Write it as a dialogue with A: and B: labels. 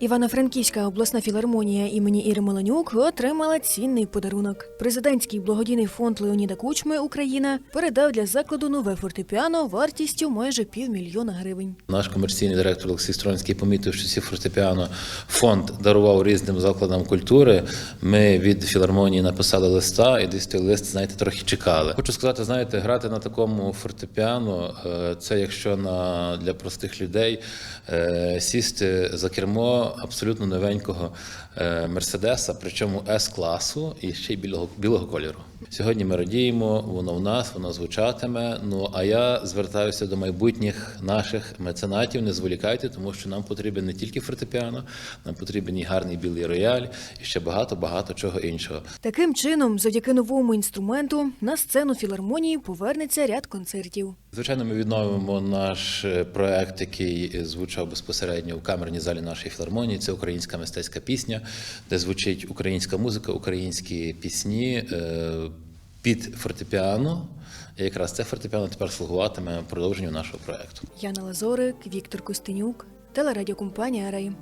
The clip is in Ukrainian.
A: Івано-Франківська обласна філармонія імені Іри Меланюк отримала цінний подарунок. Президентський благодійний фонд Леоніда Кучми Україна передав для закладу нове фортепіано вартістю майже півмільйона гривень.
B: Наш комерційний директор Олексій Стронський помітив, що ці фортепіано фонд дарував різним закладам культури. Ми від філармонії написали листа, і десь той лист, знаєте, трохи чекали. Хочу сказати, знаєте, грати на такому фортепіано е, це якщо на для простих людей е, сісти за кермо абсолютно новенького е, мерседеса, причому с класу і ще й білого білого кольору. Сьогодні ми радіємо, воно в нас, воно звучатиме. Ну а я звертаюся до майбутніх наших меценатів. Не зволікайте, тому що нам потрібен не тільки фортепіано, нам потрібен і гарний білий рояль, і ще багато багато чого іншого.
A: Таким чином, завдяки новому інструменту, на сцену філармонії повернеться ряд концертів.
B: Звичайно, ми відновимо наш е, проект, який звучав безпосередньо в камерній залі нашої філармонії. Це українська мистецька пісня, де звучить українська музика, українські пісні е, під фортепіано. І якраз це фортепіано тепер слугуватиме продовженню нашого проекту.
A: Яна Лазорик, Віктор Костенюк, телерадіокомпанія Рей.